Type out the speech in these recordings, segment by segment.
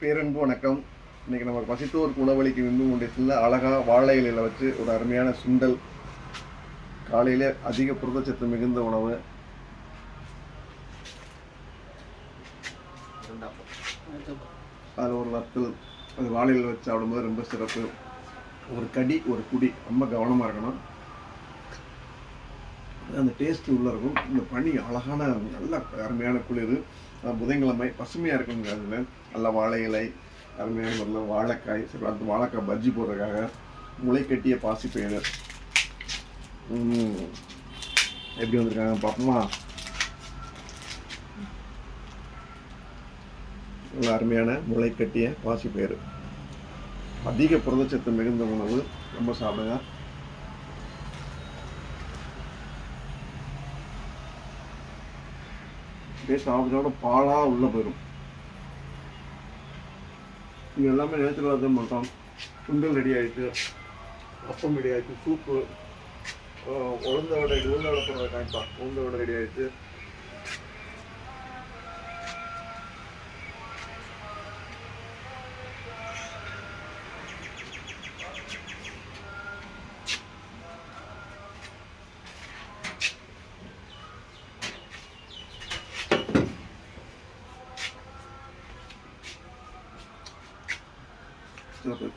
பேரன்பு வணக்கம். இன்னைக்கு நம்ம பசித்தோருக்கு உணவளிக்கும் விந்து முண்டியத்தில் அழகாக வாழை இலையில் வச்சு ஒரு அருமையான சுண்டல். காலையில் அதிக புரதச்சத்து மிகுந்த உணவு. அதில் ஒரு வத்தல். அது வாழையில் வச்சு சாப்பிடும்போது ரொம்ப சிறப்பு. ஒரு கடி ஒரு குடி. ரொம்ப கவனமாக இருக்கணும். அந்த டேஸ்ட்டு உள்ள இருக்கும். இந்த பனி அழகான நல்ல அருமையான குளிர். புதன்கிழமை பசுமையாக இருக்குங்க அதில். நல்ல வாழை இலை அருமையான முறையில் வாழைக்காய் சரி அந்த வாழைக்காய் பஜ்ஜி போடுறதுக்காக முளை கட்டிய பாசிப்பயிறு எப்படி வந்திருக்காங்க பார்ப்போமா நல்ல அருமையான முளை கட்டிய பாசிப்பயிறு அதிக புரதச்சத்து மிகுந்த உணவு ரொம்ப சாப்பிடுங்க. அப்படியே ஆஃபீஸோட பாலாக உள்ளே போயிடும் இது எல்லாமே நேச்சுரலாக தான் பண்ணுறோம் சுண்டல் ரெடி ஆகிட்டு அப்பம் ரெடி ஆகிட்டு சூப்பு உளுந்தோட உளுந்தோட போடுற காய்ப்பா உளுந்தோட ரெடி ஆகிட்டு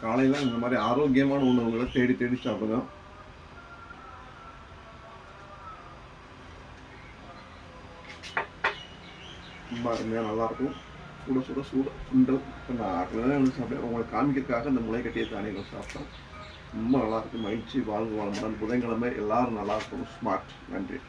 காலையில் இந்த மாதிரி ஆரோக்கியமான உணவுகளை தேடி தேடி சாப்பிடுங்க ரொம்ப அருமையாக நல்லாயிருக்கும் சுட சுட சூட சுண்டல் இப்போ நான் ஆக்கில் வந்து சாப்பிட்டேன் உங்களுக்கு காமிக்கிறதுக்காக இந்த முளை கட்டிய தானியங்கள் சாப்பிட்டேன் ரொம்ப நல்லாயிருக்கு மகிழ்ச்சி வாழ்வு வளமுடன். புதன்கிழமை எல்லாரும் நல்லாயிருக்கும் ஸ்மார்ட் நன்றி.